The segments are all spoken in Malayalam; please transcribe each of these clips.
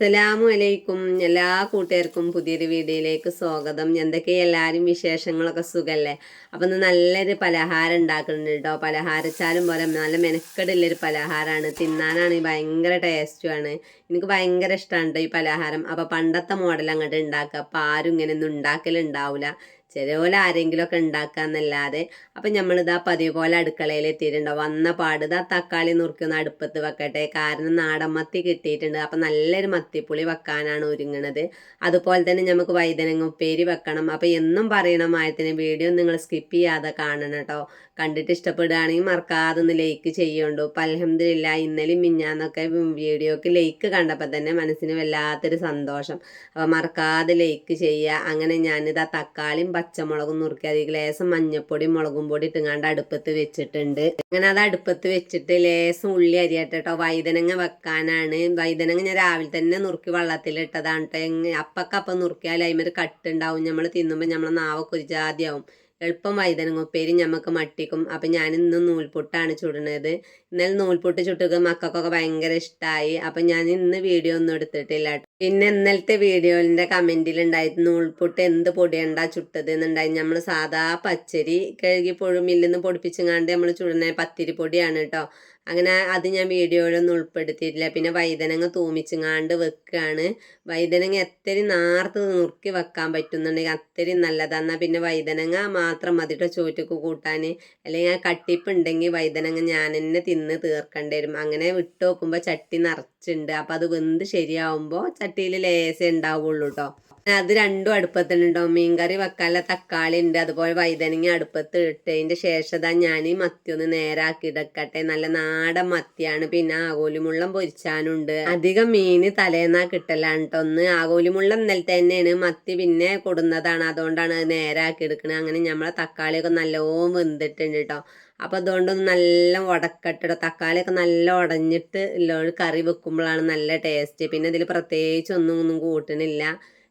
അസ്സലാമു അലൈക്കും എല്ലാ കൂട്ടുകാർക്കും പുതിയൊരു വീഡിയോയിലേക്ക് സ്വാഗതം. എന്തൊക്കെ എല്ലാവരും വിശേഷങ്ങളൊക്കെ സുഖമല്ലേ അപ്പം ഇന്ന് നല്ലൊരു പലഹാരം ഉണ്ടാക്കുന്നുണ്ട് കേട്ടോ പലഹാരച്ചാലും പോലെ നല്ല മെനക്കെടുള്ളൊരു പലഹാരമാണ് തിന്നാനാണ് ഭയങ്കര ടേസ്റ്റുമാണ് എനിക്ക് ഭയങ്കര ഇഷ്ടമാണ് കേട്ടോ ഈ പലഹാരം. അപ്പം പണ്ടത്തെ മോഡൽ അങ്ങോട്ട് ഉണ്ടാക്കുക. അപ്പം ആരും ഇങ്ങനെ ഒന്നും ഉണ്ടാക്കലുണ്ടാവില്ല ചിലപോലെ ആരെങ്കിലുമൊക്കെ ഉണ്ടാക്കാന്നല്ലാതെ അപ്പം നമ്മളിതാ പതിവ് പോലെ അടുക്കളയിൽ എത്തിയിട്ടുണ്ടോ വന്ന പാട് ഇതാ തക്കാളി നുറുക്കുന്ന അടുപ്പത്ത് വെക്കട്ടെ. കാരണം നാടൻ മത്തി കിട്ടിയിട്ടുണ്ട്. അപ്പം നല്ലൊരു മത്തിപ്പുളി വെക്കാനാണ് ഒരുങ്ങണത്. അതുപോലെ തന്നെ നമുക്ക് വൈതനങ്ങ ഉപ്പേരി വെക്കണം. അപ്പം എന്നും പറയണമായത്തിന് വീഡിയോ നിങ്ങൾ സ്കിപ്പ് ചെയ്യാതെ കാണണം കേട്ടോ. കണ്ടിട്ട് ഇഷ്ടപ്പെടുകയാണെങ്കിൽ മറക്കാതെ ഒന്ന് ലൈക്ക് ചെയ്യുണ്ടോ? അപ്പം അലഹമില്ല ഇന്നലെയും മിഞ്ഞാന്നൊക്കെ വീഡിയോക്ക് ലൈക്ക് കണ്ടപ്പോൾ തന്നെ മനസ്സിന് വല്ലാത്തൊരു സന്തോഷം. അപ്പം മറക്കാതെ ലൈക്ക് ചെയ്യുക. അങ്ങനെ ഞാനിത് ആ തക്കാളിയും പച്ചമുളകും നുറുക്കി അതിൽ ലേസം മഞ്ഞപ്പൊടിയും മുളകും പൊടി ഇട്ടുങ്ങാണ്ട് അടുപ്പത്ത് വെച്ചിട്ടുണ്ട്. അങ്ങനെ അത് അടുപ്പത്ത് വെച്ചിട്ട് ലേശം ഉള്ളി അരിയട്ടെ. വൈതനങ്ങ വെക്കാനാണ്. വൈതനങ്ങ ഞാൻ രാവിലെ തന്നെ നുറുക്കി വെള്ളത്തിലിട്ടതാണ് കേട്ടോ അപ്പക്കപ്പം നുറുക്കിയാൽ അതിമൊരു കട്ടുണ്ടാവും. നമ്മൾ തിന്നുമ്പോൾ നമ്മളെ നാവൊക്കെ ഒരു ജാതിയാവും. എളുപ്പം വൈതനങ്ങ ഉപ്പേരി ഞമ്മക്ക് മട്ടിക്കും. അപ്പം ഞാൻ ഇന്ന് നൂൽപുട്ടാണ് ചുടുന്നത് ഇന്നലെ നൂൽപുട്ട് ചുട്ടുക മക്കൾക്കൊക്കെ ഭയങ്കര ഇഷ്ടമായി അപ്പം ഞാൻ ഇന്ന് വീഡിയോ ഒന്നും എടുത്തിട്ടില്ല പിന്നെ ഇന്നലത്തെ വീഡിയോന്റെ കമന്റിൽ ഉണ്ടായി നൂൽപുട്ട് എന്ത് പൊടിയണ്ടാ ചുട്ടത് എന്നുണ്ടായി. നമ്മൾ സാധാ പച്ചരി കഴുകി പുഴുമില്ലെന്ന് പൊടിപ്പിച്ചങ്ങാണ്ട് നമ്മൾ ചുടുന്ന പത്തിരി പൊടിയാണ് കേട്ടോ അങ്ങനെ അത് ഞാൻ വീഡിയോയിലൊന്നും ഉൾപ്പെടുത്തിയിട്ടില്ല. പിന്നെ വൈതനങ്ങ തൂമിച്ചങ്ങാണ്ട് വെക്കുകയാണ് വൈതനങ്ങ എത്തരി നാർത്ത് നുറുക്കി വെക്കാൻ പറ്റുന്നുണ്ടെങ്കിൽ അത്രയും നല്ലതാണ് പിന്നെ വൈതനങ്ങ മാത്രം മതിട്ടോ ചോറ്റക്ക് കൂട്ടാൻ അല്ലെങ്കിൽ ആ കട്ടിപ്പുണ്ടെങ്കിൽ വൈതനങ്ങ ഞാൻ തന്നെ തിന്ന് തീർക്കേണ്ടി വരും. അങ്ങനെ വിട്ട് നോക്കുമ്പോൾ ചട്ടി നിറച്ചുണ്ട്. അപ്പോൾ അത് വെന്ത് ശരിയാവുമ്പോൾ ചട്ടിയിൽ ലേസേ ഉണ്ടാവുള്ളൂ കേട്ടോ അത് രണ്ടും അടുപ്പത്തുണ്ടോ മീൻകറി വെക്കാനുള്ള തക്കാളി ഉണ്ട് അതുപോലെ വൈതനങ്ങ അടുപ്പത്ത് ഇട്ടതിന്റെ ശേഷം ഞാൻ ഈ മത്തി ഒന്ന് നേരാക്കി ഇടക്കട്ടെ നല്ല നാടൻ മത്തിയാണ്. പിന്നെ ആകോലിമുള്ളം പൊരിച്ചാനുണ്ട്. അധികം മീൻ തലേന്നാ കിട്ടലാണ് കേട്ടോ ഒന്ന് ആകോലിമുള്ളം ഇന്നലത്തെ തന്നെയാണ് മത്തി പിന്നെ കൊടുന്നതാണ്. അതുകൊണ്ടാണ് അത് നേരാക്കി എടുക്കുന്നത് അങ്ങനെ നമ്മളെ തക്കാളിയൊക്കെ നല്ലോണം വെന്തിട്ടുണ്ട് കേട്ടോ അപ്പോൾ അതുകൊണ്ടൊന്ന് നല്ല ഉടക്കട്ടോ തക്കാളിയൊക്കെ നല്ല ഉടഞ്ഞിട്ട് ഉള്ള കറി വെക്കുമ്പോഴാണ് നല്ല ടേസ്റ്റ്. പിന്നെ ഇതിൽ പ്രത്യേകിച്ച് ഒന്നും ഒന്നും കൂട്ടണില്ല.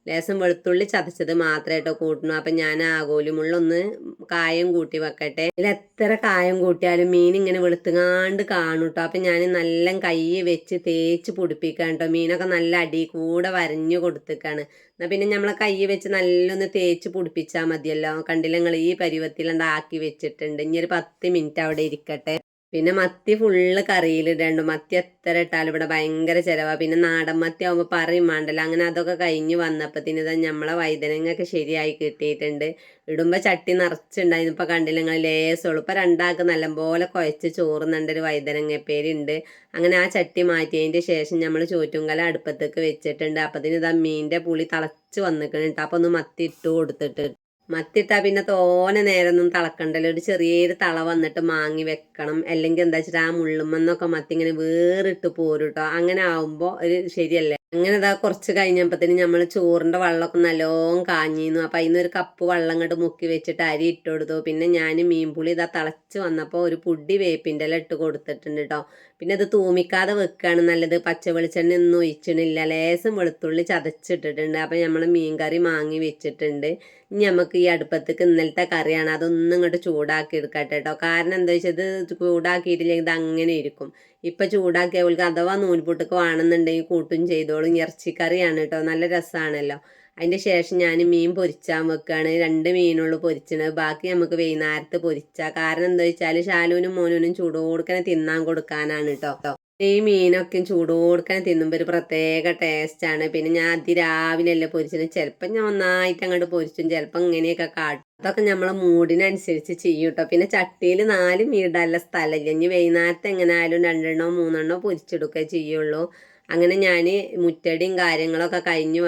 ലേസം വെളുത്തുള്ളി ചതച്ചത് മാത്രമായിട്ടോ കൂട്ടണു. അപ്പം ഞാൻ ആകോലിമുള്ളൊന്ന് കായം കൂട്ടി വെക്കട്ടെ. ഇതിൽ എത്ര കായം കൂട്ടിയാലും മീൻ ഇങ്ങനെ വെളുത്തുങ്ങാണ്ട് കാണും കേട്ടോ അപ്പം ഞാൻ നല്ല കൈ വെച്ച് തേച്ച് പൊടിപ്പിക്കാൻ കേട്ടോ മീനൊക്കെ നല്ല അടി കൂടെ വരഞ്ഞു കൊടുത്തേക്കാണ്. എന്നാൽ പിന്നെ നമ്മളെ കൈ വെച്ച് നല്ലൊന്ന് തേച്ച് പൊടിപ്പിച്ചാൽ മതിയല്ലോ. കണ്ടില്ല നിങ്ങൾ ഈ പരുവത്തിൽ ആക്കി വെച്ചിട്ടുണ്ട്. ഇനി ഒരു പത്ത് മിനിറ്റ് അവിടെ ഇരിക്കട്ടെ. പിന്നെ മത്തി ഫുള്ള് കറിയിലിടണ്ടു മത്തി എത്ര ഇട്ടാലും ഇവിടെ ഭയങ്കര ചിലവാ. പിന്നെ നാടൻ മത്തി ആകുമ്പോൾ പറയും വേണ്ടല്ലോ. അങ്ങനെ അതൊക്കെ കഴിഞ്ഞ് വന്നപ്പോൾ ഇതാ നമ്മളെ വൈതനങ്ങൊക്കെ ശരിയായി കിട്ടിയിട്ടുണ്ട്. ഇടുമ്പോൾ ചട്ടി നിറച്ചുണ്ടായിരുന്നു. ഇപ്പോൾ കണ്ടില്ല നിങ്ങൾ ലേസുള്ളൂ. ഇപ്പോൾ രണ്ടാൾക്ക് നല്ലപോലെ കുഴച്ച് ചോറുന്നുണ്ട് ഒരു വൈദ്യനങ്ങ പേരുണ്ട് അങ്ങനെ ആ ചട്ടി മാറ്റിയതിന്റെ ശേഷം നമ്മൾ ചോറ്റുങ്കല അടുപ്പത്തേക്ക് വെച്ചിട്ടുണ്ട്. അപ്പത്തിന് ഇതാ മീനിന്റെ പുളി തിളച്ച് വന്നിട്ടുണ്ട് അപ്പോൾ ഒന്ന് മത്തി ഇട്ട് കൊടുത്തിട്ട് മത്തിട്ടാ പിന്നെ തോനെ നേരൊന്നും തിളക്കണ്ടല്ലോ. ഒരു ചെറിയൊരു തള വന്നിട്ട് മാങ്ങി വെക്കണം. അല്ലെങ്കിൽ എന്താ വെച്ചിട്ട് ആ മുള്ളുമെന്നൊക്കെ മത്തി ഇങ്ങനെ വേറിട്ട് പോരും അങ്ങനെ ആവുമ്പോൾ ഒരു ശരിയല്ലേ? അങ്ങനെ ഇതാ കുറച്ച് കഴിഞ്ഞപ്പോഴത്തേന് നമ്മൾ ചോറിന്റെ വെള്ളമൊക്കെ നല്ലോണം കാഞ്ഞിരുന്നു. അപ്പം അതിന് ഒരു കപ്പ് വെള്ളം ഇങ്ങോട്ട് മുക്കി വെച്ചിട്ട് അരി ഇട്ട് കൊടുത്തു. പിന്നെ ഞാൻ മീൻപുളി ഇതാ തിളച്ച് വന്നപ്പോൾ ഒരു പുടി വേപ്പിന്റെ ഇല ഇട്ട് കൊടുത്തിട്ടുണ്ട് കേട്ടോ പിന്നെ അത് തൂമിക്കാതെ വെക്കുകയാണ് നല്ലത്. പച്ച വെളിച്ചെണ്ണ ഒന്നും ഒഴിച്ചിട്ടില്ല ലേശം വെളുത്തുള്ളി ചതച്ചിട്ടിട്ടുണ്ട്. അപ്പം നമ്മൾ മീൻ കറി മാങ്ങി വെച്ചിട്ടുണ്ട്. ഇനി നമുക്ക് ഈ അടുപ്പത്തേക്ക് ഇന്നലത്തെ കറിയാണ്. അതൊന്നും ഇങ്ങോട്ട് ചൂടാക്കി എടുക്കട്ടെ കേട്ടോ കാരണം എന്താ വെച്ചാൽ ഇത് ചൂടാക്കിയിട്ടില്ലെങ്കിൽ ഇത് അങ്ങനെ ഇരിക്കും. ഇപ്പം ചൂടാക്കിയ അവൾക്ക് അഥവാ നൂൽപുട്ടൊക്കെ വേണമെന്നുണ്ടെങ്കിൽ കൂട്ടും ചെയ്തോളും. ഇറച്ചിക്കറിയാണ് കേട്ടോ നല്ല രസമാണല്ലോ അതിന്റെ ശേഷം ഞാൻ മീൻ പൊരിച്ചാൻ വെക്കുകയാണ് രണ്ട് മീനുള്ളൂ പൊരിച്ചത് ബാക്കി നമുക്ക് വൈകുന്നേരത്ത് പൊരിച്ചാൽ കാരണം എന്താ വെച്ചാൽ ശാലുവിനും മോനുനും ചൂടോടുക്കനെ തിന്നാൻ കൊടുക്കാനാണ് കേട്ടോ ഈ മീനൊക്കെ ചൂടോടുക്കാൻ തിന്നുമ്പോൾ ഒരു പ്രത്യേക ടേസ്റ്റാണ് പിന്നെ ഞാൻ അതിരാവിലെ അല്ലേ പൊരിച്ചത്? ചിലപ്പോൾ ഞാൻ ഒന്നായിട്ട് അങ്ങോട്ട് പൊരിച്ചും. ചിലപ്പോൾ ഇങ്ങനെയൊക്കെ കാട്ടും. അതൊക്കെ നമ്മളെ മൂഡിനനുസരിച്ച് ചെയ്യും കേട്ടോ പിന്നെ ചട്ടിയിൽ നാല് മീടല്ല സ്ഥലമില്ല ഇനി വൈകുന്നേരത്തെ എങ്ങനെ ആയാലും രണ്ടെണ്ണോ മൂന്നെണ്ണോ പൊരിച്ചെടുക്കുക ചെയ്യുള്ളൂ. അങ്ങനെ ഞാൻ മുറ്റടിയും കാര്യങ്ങളൊക്കെ കഴിഞ്ഞ്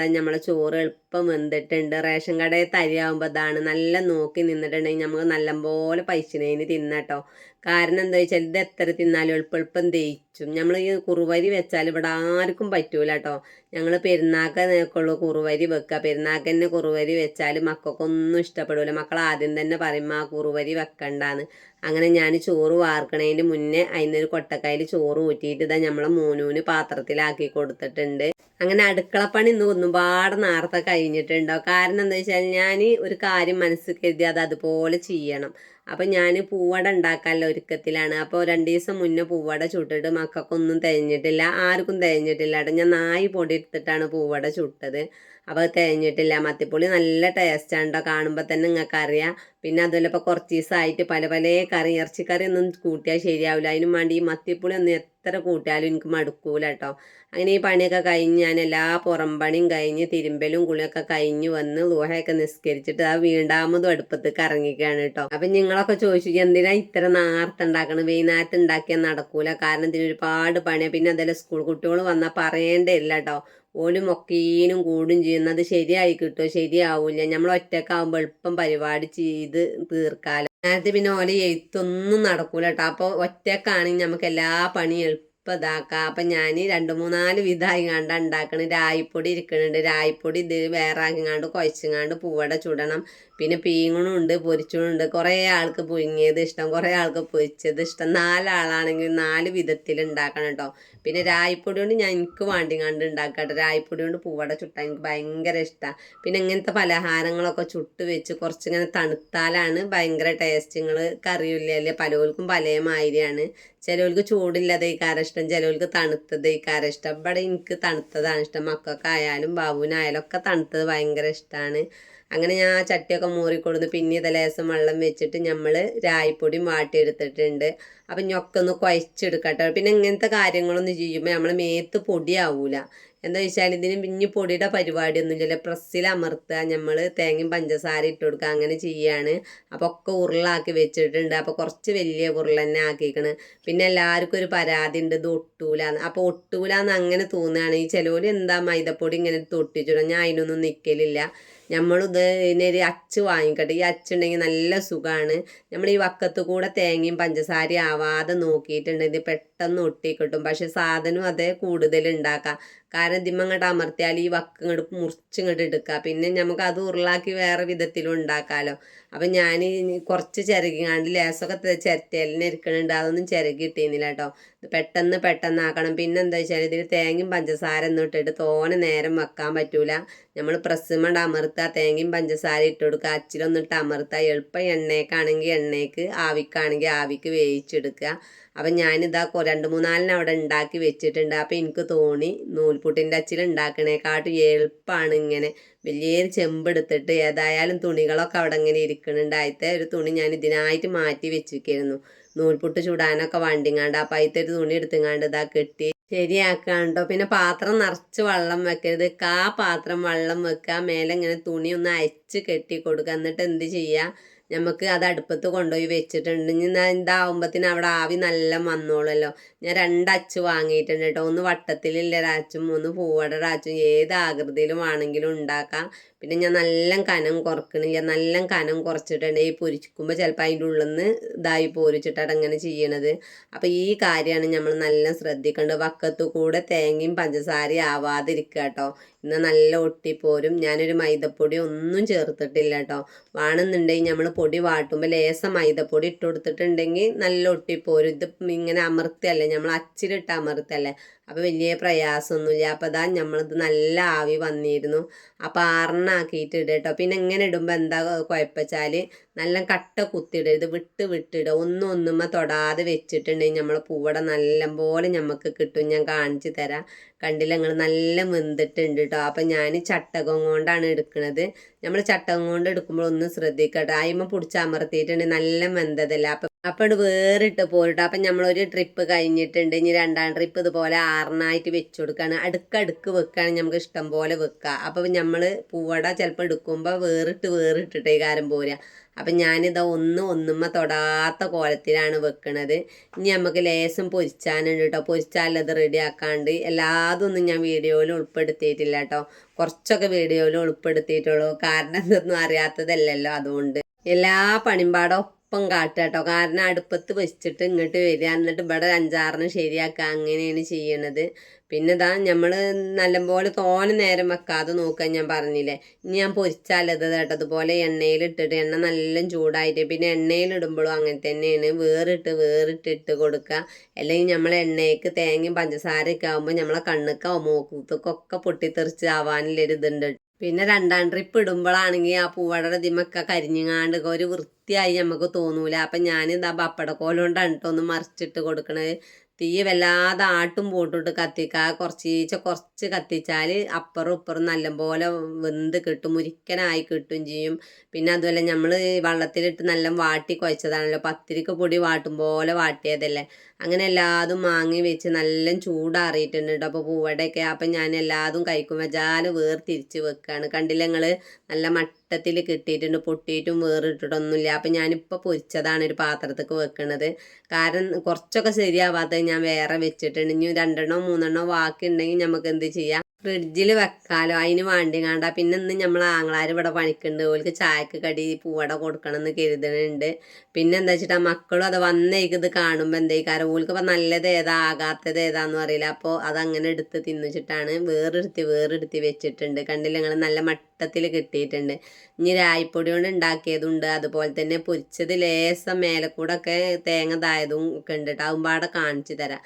തന്നെ നമ്മളെ ചോറ് എളുപ്പം വെന്തിട്ടുണ്ട്. റേഷൻ കടയിൽ തരിയാകുമ്പോൾ അതാണ് നല്ല നോക്കി നിന്നിട്ടുണ്ടെങ്കിൽ നമുക്ക് നല്ലപോലെ പൈസനേന് തിന്നട്ടോ. കാരണം എന്താ വെച്ചാൽ ഇത് എത്ര തിന്നാലും എളുപ്പം ദഹിച്ചും. നമ്മൾ ഈ കുറുവരി വെച്ചാൽ ഇവിടെ ആർക്കും പറ്റൂല കേട്ടോ ഞങ്ങൾ പെരുന്നാക്ക നേക്കുള്ള കുറുവരി വെക്കുക പെരുന്നാക്കന്നെ കുറുവരി വെച്ചാൽ മക്കൾക്കൊന്നും ഇഷ്ടപ്പെടില്ല മക്കൾ ആദ്യം തന്നെ പറയും ആ കുറുവരി വെക്കണ്ടാന്ന്. അങ്ങനെ ഞാൻ ചോറ് വാർക്കണതിന് മുന്നേ അതിനൊരു കൊട്ടക്കായിൽ ചോറ് ഊറ്റിയിട്ട് ഇതാ നമ്മളെ മോനൂന് പാത്രത്തിലാക്കി കൊടുത്തിട്ടുണ്ട്. അങ്ങനെ അടുക്കളപ്പണി ഇന്ന് ഒന്നുപാട് നേരത്തെ കഴിഞ്ഞിട്ടുണ്ടാവും. കാരണം എന്താ വെച്ചാൽ ഞാൻ ഒരു കാര്യം മനസ്സിൽ കരുതി അത് അതുപോലെ ചെയ്യണം. അപ്പം ഞാൻ പൂവട ഉണ്ടാക്കാനുള്ള ഒരുക്കത്തിലാണ്. അപ്പോൾ രണ്ട് ദിവസം മുന്നേ പൂവട ചുട്ടിട്ട് മക്കൾക്കൊന്നും തികഞ്ഞിട്ടില്ല ആർക്കും തികഞ്ഞിട്ടില്ല. ഞാൻ നായി പൊടി എടുത്തിട്ടാണ് പൂവട ചുട്ടത്. അപ്പോൾ അത് തേഞ്ഞിട്ടില്ല മത്തിപ്പുളി നല്ല ടേസ്റ്റാണ് കേട്ടോ കാണുമ്പോൾ തന്നെ നിങ്ങൾക്ക് അറിയാം പിന്നെ അതുപോലെ ഇപ്പോൾ കുറച്ച് ദിവസമായിട്ട് പല പല കറി ഇറച്ചിക്കറി ഒന്നും കൂട്ടിയാൽ ശരിയാവില്ല അതിനും വേണ്ടി ഈ മത്തിപ്പുളി ഒന്നും എത്ര കൂട്ടിയാലും എനിക്ക് മടുക്കൂല കേട്ടോ അങ്ങനെ ഈ പണിയൊക്കെ കഴിഞ്ഞ് ഞാൻ എല്ലാ പുറം പണിയും കഴിഞ്ഞ് തിരുമ്പലും കുളിയൊക്കെ കഴിഞ്ഞ് വന്ന് ലോഹയൊക്കെ നിസ്കരിച്ചിട്ട് ആ വീണ്ടാമതും അടുപ്പത്തേക്ക് ഇറങ്ങിക്കുകയാണ് കേട്ടോ അപ്പം നിങ്ങളൊക്കെ ചോദിച്ചു എന്തിനാ ഇത്ര നേരത്തെ ഉണ്ടാക്കണം വൈകുന്നേരത്ത് ഉണ്ടാക്കിയാൽ നടക്കൂല. കാരണം ഇതിന് ഒരുപാട് പണിയാണ് പിന്നെ അതല്ല സ്കൂൾ കുട്ടികൾ വന്നാൽ പറയേണ്ടതില്ല കേട്ടോ ഓലും ഒക്കീനും കൂടും ചെയ്യുന്നത് ശരിയായി കിട്ടുമോ ശരിയാവൂല നമ്മൾ ഒറ്റക്കാവുമ്പോൾ എളുപ്പം പരിപാടി ചെയ്ത് തീർക്കാലോ. നേരത്തെ പിന്നെ ഓല എഴുത്തൊന്നും നടക്കൂല കേട്ടോ അപ്പോൾ ഒറ്റക്കാണെങ്കിൽ നമുക്ക് എല്ലാ പണിയും എളുപ്പം ഇതാക്കാം അപ്പം ഞാൻ രണ്ട് മൂന്നാൽ വിധമായി കണ്ട ഉണ്ടാക്കണ രായിപ്പൊടി ഇരിക്കണുണ്ട്. രായിപ്പൊടി ഇത് വേറെ ആക്കിങ്ങാണ്ട് കുഴച്ചിങ്ങാണ്ട് പൂവട ചുടണം. പിന്നെ പീങ്ങണുണ്ട് പൊരിച്ചുണ്ട് കുറേ ആൾക്ക് പുഴുങ്ങിയത് ഇഷ്ടം കുറേ ആൾക്ക് പൊരിച്ചത് ഇഷ്ടം. നാലാളാണെങ്കിൽ നാല് വിധത്തിൽ ഉണ്ടാക്കണം കേട്ടോ. പിന്നെ രായിപ്പൊടി കൊണ്ട് ഞാൻ എനിക്ക് വാണ്ടിങ്ങാണ്ട് കേട്ടോ. രായിപ്പൊടി കൊണ്ട് പൂവട ചുട്ടാൻ എനിക്ക് ഭയങ്കര ഇഷ്ടമാണ് പിന്നെ ഇങ്ങനത്തെ പലഹാരങ്ങളൊക്കെ ചുട്ട് വെച്ച് കുറച്ചിങ്ങനെ തണുത്താലാണ് ഭയങ്കര ടേസ്റ്റിങ്ങൾ കറിയില്ല? പലവർക്കും പല മാതിരിയാണ്. ചിലവർക്ക് ചൂടില്ലാതെ ഇക്കാരം ഇഷ്ടം. ചിലവർക്ക് തണുത്തത് ഇക്കാരം ഇഷ്ടം. ഇവിടെ എനിക്ക് തണുത്തതാണ് ഇഷ്ടം. മക്കൾക്കായാലും ബാബുവിനായാലും ഒക്കെ തണുത്തത് ഭയങ്കര ഇഷ്ടമാണ് അങ്ങനെ ഞാൻ ആ ചട്ടിയൊക്കെ മൂറിക്കൊടുന്ന് പിന്നെ ഇത് ലേസം വെള്ളം വെച്ചിട്ട് നമ്മൾ രായിപ്പൊടിയും വാട്ടിയെടുത്തിട്ടുണ്ട്. അപ്പം ഞൊക്കെ ഒന്ന് കുഴച്ചെടുക്കട്ടെ. പിന്നെ ഇങ്ങനത്തെ കാര്യങ്ങളൊന്നും ചെയ്യുമ്പോൾ നമ്മൾ മേത്ത് പൊടിയാവൂല. എന്താ വെച്ചാൽ ഇതിന് പിന്നെ പൊടിയുടെ പരിപാടിയൊന്നുമില്ല പ്രസ്സിൽ അമർത്തുക നമ്മൾ തേങ്ങയും പഞ്ചസാര ഇട്ട് കൊടുക്കുക അങ്ങനെ ചെയ്യാണ്. അപ്പോൾ ഒക്കെ ഉരുളാക്കി വെച്ചിട്ടുണ്ട്. അപ്പോൾ കുറച്ച് വലിയ ഉരുള തന്നെ ആക്കിക്കണ് പിന്നെ എല്ലാവർക്കും ഒരു പരാതി ഉണ്ട് ഇത് ഒട്ടൂല അപ്പോൾ ഒട്ടൂല എന്ന് അങ്ങനെ തോന്നുകയാണ്. ഈ ചിലവർ എന്താ മൈദപ്പൊടി ഇങ്ങനെ തൊട്ടിച്ചിടും ഞാൻ അതിനൊന്നും നിൽക്കലില്ല നമ്മളിത് ഇതിനൊരു അച്ച് വാങ്ങിക്കട്ടെ. ഈ അച്ചുണ്ടെങ്കിൽ നല്ല സുഖമാണ് നമ്മൾ ഈ വക്കത്ത് കൂടെ തേങ്ങയും പഞ്ചസാരയും ആവാതെ നോക്കിയിട്ടുണ്ടെങ്കിൽ പെട്ടെന്ന് ഒട്ടിക്കിട്ടും. പക്ഷെ സാധനവും അതേ കൂടുതൽ ഉണ്ടാക്കാം കാരണം ഇതിമ്മങ്ങോട്ട് അമർത്തിയാൽ ഈ വക്ക് ഇങ്ങോട്ട് മുറിച്ചിങ്ങോട്ട് എടുക്കുക. പിന്നെ നമുക്ക് അത് ഉരുളാക്കി വേറെ വിധത്തിലും ഉണ്ടാക്കാമല്ലോ അപ്പം ഞാൻ കുറച്ച് ചിരകിങ്ങാണ്ട് ലേസൊക്കെ ചിരട്ടേലിന് ഇരിക്കണുണ്ട് അതൊന്നും ചിരകി കിട്ടിയിരുന്നില്ല കേട്ടോ. പെട്ടെന്ന് പെട്ടെന്ന് ആക്കണം പിന്നെ എന്താ വെച്ചാൽ ഇതിൽ തേങ്ങയും പഞ്ചസാര ഒന്നും ഇട്ടിട്ട് തോനെ നേരം വെക്കാൻ പറ്റൂല. നമ്മൾ പ്രസ്സുമണ്ട് അമർത്തുക തേങ്ങയും പഞ്ചസാര ഇട്ട് കൊടുക്കുക. അച്ചിലൊന്നിട്ട് അമർത്തുക എളുപ്പം എണ്ണയ്ക്കാണെങ്കിൽ എണ്ണയ്ക്ക് ആവിക്കാണെങ്കിൽ ആവിക്ക് വേവിച്ചെടുക്കുക. അപ്പം ഞാനിതാ രണ്ട് മൂന്നാലിന് അവിടെ ഉണ്ടാക്കി വെച്ചിട്ടുണ്ട്. അപ്പം എനിക്ക് തോന്നി നൂൽപുട്ടിന്റെ അച്ചിൽ ഉണ്ടാക്കണേക്കാട്ടും എളുപ്പമാണ് ഇങ്ങനെ വലിയൊരു ചെമ്പെടുത്തിട്ട് ഏതായാലും തുണികളൊക്കെ അവിടെ ഇങ്ങനെ ഇരിക്കുന്നുണ്ട്. അതിലത്തെ ഒരു തുണി ഞാൻ ഇതിനായിട്ട് മാറ്റി വെച്ചിരിക്കുന്നു. നൂൽപുട്ട് ചൂടാനൊക്കെ വണ്ടിങ്ങാണ്ട്. അപ്പം അതിലത്തെ ഒരു തുണി എടുത്തുങ്ങാണ്ട് ഇതാ കെട്ടി ശരിയാക്കാണ്ടോ? പിന്നെ പാത്രം നിറച്ച് വെള്ളം വെക്കരുത്. കാ പാത്രം വെള്ളം വെക്കുക മേലെ ഇങ്ങനെ തുണി ഒന്ന് അയച്ച് കെട്ടി കൊടുക്കുക എന്നിട്ട് എന്ത് ചെയ്യുക നമുക്ക് അത് അടുപ്പത്ത് കൊണ്ടുപോയി വെച്ചിട്ടുണ്ട്. ഇനി ഇതാവുമ്പത്തിന് അവിടെ ആവി നല്ല വന്നോളല്ലോ ഞാൻ രണ്ട് അച്ചു വാങ്ങിയിട്ടുണ്ട് കേട്ടോ. ഒന്ന് വട്ടത്തിലുള്ള ഒരാച്ചും ഒന്ന് പൂവട ഒരാച്ചും ഏത് ആകൃതിയിലും ആണെങ്കിലും ഉണ്ടാക്കാം. പിന്നെ ഞാൻ നല്ല കനം കുറക്കണില്ല. നല്ല കനം കുറച്ചിട്ടുണ്ട്. ഈ പൊരിക്കുമ്പോൾ ചിലപ്പോൾ അതിന്റെ ഉള്ളിൽ നിന്ന് ഇതായി പൊരിച്ചിട്ടാണ് അങ്ങനെ ചെയ്യണത്. അപ്പോൾ ഈ കാര്യമാണ് നമ്മൾ നല്ല ശ്രദ്ധിക്കേണ്ടത്. വക്കത്തു കൂടെ തേങ്ങയും പഞ്ചസാരയും ആവാതിരിക്കുക കേട്ടോ. ഇന്ന് നല്ല ഒട്ടിപ്പോരും. ഞാനൊരു മൈദപ്പൊടി ഒന്നും ചേർത്തിട്ടില്ല കേട്ടോ. വേണമെന്നുണ്ടെങ്കിൽ നമ്മൾ പൊടി വാട്ടുമ്പോൾ ലേസം മൈദപ്പൊടി ഇട്ട് കൊടുത്തിട്ടുണ്ടെങ്കിൽ നല്ല ഒട്ടിപ്പോരും. ഇത് ഇങ്ങനെ അമർത്തല്ലേ നമ്മൾ അച്ചിലിട്ട് അമർത്തല്ലേ അപ്പോൾ വലിയ പ്രയാസമൊന്നുമില്ല അപ്പോൾ അതാ നമ്മളിത് നല്ല ആവി വന്നിരുന്നു. അപ്പോൾ ആറിനാക്കിയിട്ട് ഇടുക കേട്ടോ പിന്നെ എങ്ങനെ ഇടുമ്പോൾ എന്താ കുഴപ്പച്ചാൽ നല്ല കട്ട കുത്തിയിടരുത്. വിട്ട് വിട്ടിടുക ഒന്നും ഒന്നുമ്മ തൊടാതെ വെച്ചിട്ടുണ്ടെങ്കിൽ നമ്മൾ പൂവട നല്ലപോലെ നമുക്ക് കിട്ടും. ഞാൻ കാണിച്ചു തരാം. കണ്ടില്ല? നിങ്ങൾ നല്ല വെന്തിട്ടുണ്ട് കേട്ടോ അപ്പം ഞാൻ ചട്ടകം കൊണ്ടാണ് എടുക്കുന്നത് നമ്മൾ ചട്ടകം കൊണ്ട് എടുക്കുമ്പോൾ ഒന്ന് ശ്രദ്ധിക്കട്ടെ. അതിമ്മ പിടിച്ചമർത്തിയിട്ടുണ്ടെങ്കിൽ നല്ല വെന്തതല്ല? അപ്പം അപ്പോൾ വേറിട്ട് പോരിട്ട്. അപ്പം നമ്മളൊരു ട്രിപ്പ് കഴിഞ്ഞിട്ടുണ്ട്. ഇനി രണ്ടാം ട്രിപ്പ് ഇതുപോലെ ആറിനായിട്ട് വെച്ചു അടുക്കടുക്ക് വെക്കുകയാണെങ്കിൽ നമുക്ക് ഇഷ്ടം പോലെ വെക്കുക അപ്പൊ നമ്മൾ പൂവട ചിലപ്പോൾ എടുക്കുമ്പോൾ വേറിട്ട് വേറിട്ടിട്ടേ കാരം പോരുക അപ്പം ഞാനിത് ഒന്ന് ഒന്നുമ്മ തൊടാത്ത കോലത്തിലാണ് വെക്കണത്. ഇനി നമുക്ക് ലേസം പൊരിച്ചാനുണ്ട് കേട്ടോ പൊരിച്ചാലത് റെഡി ആക്കാണ്ട് എല്ലാതൊന്നും ഞാൻ വീഡിയോയിൽ ഉൾപ്പെടുത്തിയിട്ടില്ല കേട്ടോ കുറച്ചൊക്കെ വീഡിയോയിൽ ഉൾപ്പെടുത്തിയിട്ടുള്ളൂ. കാരണം എന്തൊന്നും അറിയാത്തതല്ലല്ലോ അതുകൊണ്ട്. എല്ലാ പണിമ്പാടും? ഒപ്പം കാട്ടുക കേട്ടോ കാരണം അടുപ്പത്ത് വെച്ചിട്ട് ഇങ്ങോട്ട് വരിക. എന്നിട്ട് ഇവിടെ അഞ്ചാറിന് ശരിയാക്കുക. അങ്ങനെയാണ് ചെയ്യണത്. പിന്നെ ഇതാ നമ്മൾ നല്ലപോലെ തോനെ നേരം വെക്കാതെ നോക്കാൻ ഞാൻ പറഞ്ഞില്ലേ. ഇനി ഞാൻ പൊരിച്ചാലത് കേട്ടോ. അതുപോലെ എണ്ണയിലിട്ടിട്ട് എണ്ണ നല്ല ചൂടായിട്ട് പിന്നെ എണ്ണയിലിടുമ്പോഴും അങ്ങനെ തന്നെയാണ്. വേറിട്ട് വേറിട്ടിട്ട് കൊടുക്കുക. അല്ലെങ്കിൽ നമ്മൾ എണ്ണയ്ക്ക് തേങ്ങയും പഞ്ചസാരയൊക്കെ ആകുമ്പോൾ നമ്മളെ കണ്ണുക്കോ മൂക്കുക്കൊക്കെ പൊട്ടിത്തെറിച്ച് ആവാനുള്ളൊരു ഇതുണ്ട്. പിന്നെ രണ്ടാം ട്രിപ്പ് ഇടുമ്പോഴാണെങ്കിൽ ആ പൂവടയുടെ ദിമൊക്കെ കരിഞ്ഞുങ്ങാണ്ട് ഒരു വൃത്തിയായി നമുക്ക് തോന്നൂല. അപ്പം ഞാനിതാ ഇതാ കൊണ്ടാണ് കേട്ടോ ഒന്ന് മറിച്ചിട്ട് കൊടുക്കണത്. തീ വല്ലാതെ ആട്ടും പോട്ടിട്ട് കത്തിക്കുക കുറച്ചീച്ച കുറച്ച് കത്തിച്ചാൽ അപ്പുറം ഇപ്പുറം നല്ലപോലെ വെന്ത് കിട്ടും. മുരിക്കനായി കിട്ടും ചെയ്യും. പിന്നെ അതുപോലെ നമ്മൾ വെള്ളത്തിലിട്ട് നല്ല വാട്ടി കുഴച്ചതാണല്ലോ. പത്തിരിക്ക് പൊടി വാട്ടും പോലെ വാട്ടിയതല്ലേ. അങ്ങനെ എല്ലാതും വാങ്ങി വെച്ച് നല്ല ചൂടാറിയിട്ടുണ്ട് കേട്ടോ അപ്പോൾ പൂവടയൊക്കെ അപ്പം ഞാൻ എല്ലാതും കഴിക്കും. വെച്ചാൽ വേർതിരിച്ച് വെക്കുകയാണ് കണ്ടില്ല നിങ്ങൾ നല്ല മട്ടത്തിൽ കിട്ടിയിട്ടുണ്ട്. പൊട്ടിയിട്ടും വേറിട്ടിട്ടൊന്നുമില്ല. അപ്പം ഞാനിപ്പോൾ പൊരിച്ചതാണ് ഒരു പാത്രത്തേക്ക് വെക്കുന്നത് കാരണം കുറച്ചൊക്കെ ശരിയാവാത്തത് ഞാൻ വേറെ വെച്ചിട്ടുണ്ട്. ഇനി രണ്ടെണ്ണോ മൂന്നെണ്ണോ ബാക്കി ഉണ്ടെങ്കിൽ നമുക്ക് എന്ത് ചെയ്യാം? ഫ്രിഡ്ജിൽ വെക്കാലോ അതിന് വേണ്ടി കണ്ട. പിന്നെ ഇന്ന് നമ്മൾ ആങ്ങളാർ ഇവിടെ പണിക്കുണ്ട്. ഓൾക്ക് ചായക്ക് കടി പൂവട കൊടുക്കണം എന്ന് കരുതുന്നുണ്ട് പിന്നെ എന്താ വെച്ചിട്ടാ മക്കളും അത് വന്നേക്ക് ഇത് കാണുമ്പോൾ എന്തേക്കാരം? ഓൾക്ക് ഇപ്പം നല്ലത് ഏതാ ആകാത്തത് ഏതാന്ന് അറിയില്ല. അപ്പോൾ അതങ്ങനെ എടുത്ത് തിന്നിച്ചിട്ടാണ് വേറെടുത്തി വേറെടുത്തി വെച്ചിട്ടുണ്ട്. കണ്ടില്ല? നിങ്ങൾ നല്ല മട്ടത്തിൽ കിട്ടിയിട്ടുണ്ട്. ഇനി രായ്പൊടി കൊണ്ട് ഉണ്ടാക്കിയതുണ്ട്. അതുപോലെ തന്നെ പൊരിച്ചത് ലേസം മേലെ ഒക്കെ തേങ്ങ തായതും ഒക്കെ ഉണ്ട് കേട്ടോ അതുമ്പാടെ കാണിച്ചു തരാം.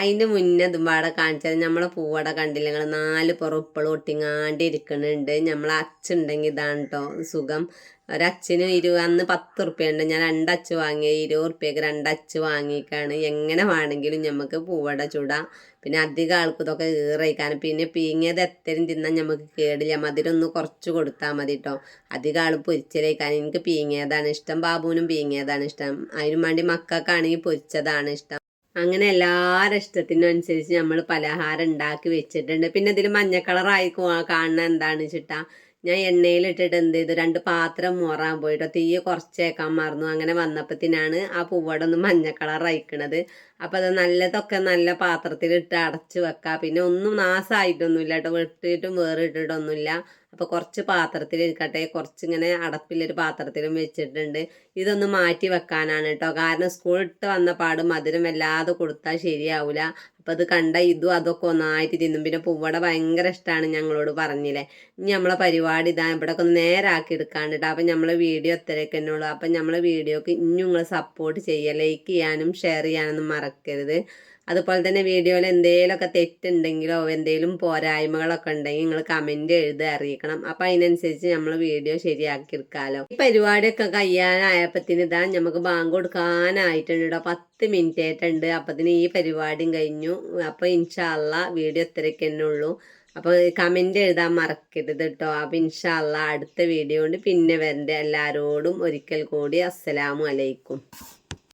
അതിന്റെ മുന്നേ അതുമ്പാടെ കാണിച്ചത് നമ്മളെ പൂവട കണ്ടില്ല? നാല് നാല് പുറപ്പളും ഒട്ടിങ്ങാണ്ട് ഇരിക്കുന്നുണ്ട് നമ്മളെ അച്ഛണ്ടെങ്കിൽ ഇതാണ് കേട്ടോ സുഖം. ഒരച്ചിന് ഇരു അന്ന് പത്ത് ഉറുപ്പ്യ ഉണ്ട് ഞാൻ രണ്ടച്ച് വാങ്ങിയ ഇരുപത് ഉറുപ്പ്യക്ക് രണ്ടച്ച് വാങ്ങിക്കാണ്. എങ്ങനെ വേണമെങ്കിലും നമുക്ക് പൂവട ചൂടാം. പിന്നെ അധികം ആൾക്ക് ഇതൊക്കെ ഈറയിക്കാൻ പിന്നെ പീങ്ങിയത് എത്രയും തിന്നാൻ നമുക്ക് കേടില്ല. മധുരം ഒന്ന് കുറച്ച് കൊടുത്താൽ മതി കേട്ടോ അധികം ആൾ പൊരിച്ചലേക്കാൻ എനിക്ക് പീങ്ങിയതാണ് ഇഷ്ടം. ബാബുവിനും പീങ്ങിയതാണ് ഇഷ്ടം. അതിനും വേണ്ടി മക്കൾക്കാണെങ്കിൽ പൊരിച്ചതാണ് ഇഷ്ടം. അങ്ങനെ എല്ലാവരുടെ ഇഷ്ടത്തിനും അനുസരിച്ച് നമ്മൾ പലഹാരം ഉണ്ടാക്കി വെച്ചിട്ടുണ്ട്. പിന്നെ ഇതിൽ മഞ്ഞ കളറായി കാണുന്ന എന്താണ് വെച്ചിട്ടാ. ഞാൻ എണ്ണയിലിട്ടിട്ട് എന്ത് ചെയ്തു? രണ്ട് പാത്രം മോറാൻ പോയിട്ടോ. തീ കുറച്ചേക്കാൻ മറന്നു. അങ്ങനെ വന്നപ്പത്തിനാണ് ആ പൂവട ഒന്ന് മഞ്ഞ കളർ അയക്കണത് അപ്പോൾ അത് നല്ലതൊക്കെ നല്ല പാത്രത്തിലിട്ട് അടച്ച് വെക്കുക പിന്നെ ഒന്നും നാശമായിട്ടൊന്നുമില്ല കേട്ടോ. വെട്ടിയിട്ടും വേറെ ഇട്ടിട്ടൊന്നുമില്ല അപ്പോൾ കുറച്ച് പാത്രത്തിൽ ഇരിക്കട്ടെ. കുറച്ച് ഇങ്ങനെ അടപ്പിലൊരു പാത്രത്തിലും വെച്ചിട്ടുണ്ട്. ഇതൊന്ന് മാറ്റി വെക്കാനാണ് കേട്ടോ. കാരണം സ്കൂൾ ഇട്ട് വന്ന പാട് മധുരം വല്ലാതെ കൊടുത്താൽ ശരിയാവില്ല അപ്പോൾ അത് കണ്ട ഇതും അതൊക്കെ ഒന്നായിട്ട് തിന്നും. പിന്നെ പൂവട ഭയങ്കര ഇഷ്ടമാണ് ഞങ്ങളോട് പറഞ്ഞില്ലേ. ഇനി നമ്മളെ പരിപാടി ഇതാ ഇവിടെ ഒക്കെ നേരാക്കി എടുക്കാണ്ട് കേട്ടോ അപ്പം നമ്മളെ വീഡിയോ ഒത്തരൊക്കെ തന്നെ ഉള്ളൂ. അപ്പം നമ്മളെ വീഡിയോക്ക് ഇനി നിങ്ങൾ സപ്പോർട്ട് ചെയ്യുക ലൈക്ക് ചെയ്യാനും ഷെയർ ചെയ്യാനൊന്നും മറക്കരുത്. അതുപോലെ തന്നെ വീഡിയോയിൽ എന്തെങ്കിലുമൊക്കെ തെറ്റുണ്ടെങ്കിലോ എന്തെങ്കിലും പോരായ്മകളൊക്കെ ഉണ്ടെങ്കിൽ നിങ്ങൾ കമന്റ് എഴുതി അറിയിക്കണം. അപ്പം അതിനനുസരിച്ച് നമ്മൾ വീഡിയോ ശരിയാക്കി എടുക്കാമല്ലോ ഈ പരിപാടിയൊക്കെ കഴിയാനായപ്പത്തിന് ഇതാ നമുക്ക് ബാങ്ക് കൊടുക്കാനായിട്ടുണ്ട് കേട്ടോ പത്ത് മിനിറ്റ് ആയിട്ടുണ്ട് അപ്പത്തിന് ഈ പരിപാടിയും കഴിഞ്ഞു. അപ്പോൾ ഇൻഷാല്ല വീഡിയോ ഇത്രയൊക്കെ തന്നെ ഉള്ളൂ. അപ്പോൾ കമന്റ് എഴുതാൻ മറക്കരുത് കേട്ടോ അപ്പോൾ ഇൻഷാല്ല അടുത്ത വീഡിയോ കൊണ്ട് പിന്നെ വരണ്ട. എല്ലാവരോടും ഒരിക്കൽ കൂടി അസ്സലാമു അലൈക്കും.